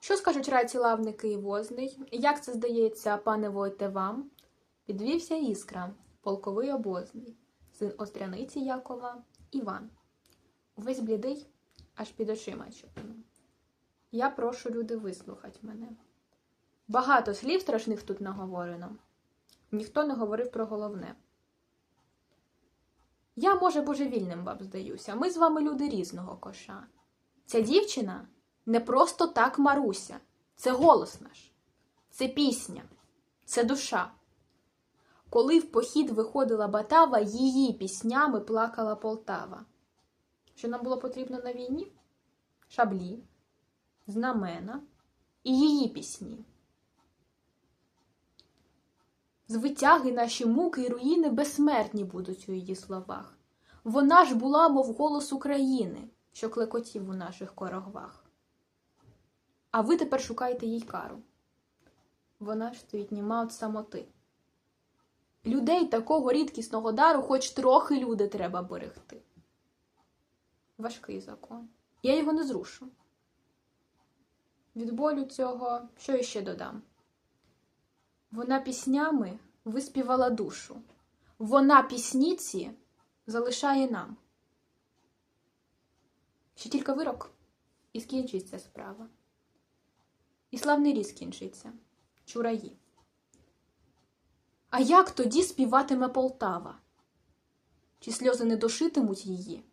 Що скажуть раці лавники і возний? Як це здається, пане Войте, вам? Підвівся іскра, полковий обозний, син Остряниці Якова, Іван. Увесь блідий, аж під очима чорно. Я прошу люди вислухать мене. Багато слів страшних тут наговорено. Ніхто не говорив про головне. Я, може, божевільним вам здаюся. Ми з вами люди різного коша. Ця дівчина не просто так Маруся. Це голос наш, це пісня, це душа. Коли в похід виходила Батава, її піснями плакала Полтава. Що нам було потрібно на війні? Шаблі, знамена і її пісні. Звитяги наші муки і руїни безсмертні будуть у її словах. Вона ж була, мов голос України, що клекотів у наших корогвах. А ви тепер шукайте їй кару. Вона ж стоїть німа від самоти. Людей такого рідкісного дару хоч трохи люди треба берегти. Важкий закон. Я його не зрушу. Від болю цього що іще додам? Вона піснями виспівала душу. Вона пісніці залишає нам. Ще тільки вирок, і скінчиться справа. І славний різ кінчиться. чураї. А як тоді співатиме Полтава? Чи сльози не дошитимуть її?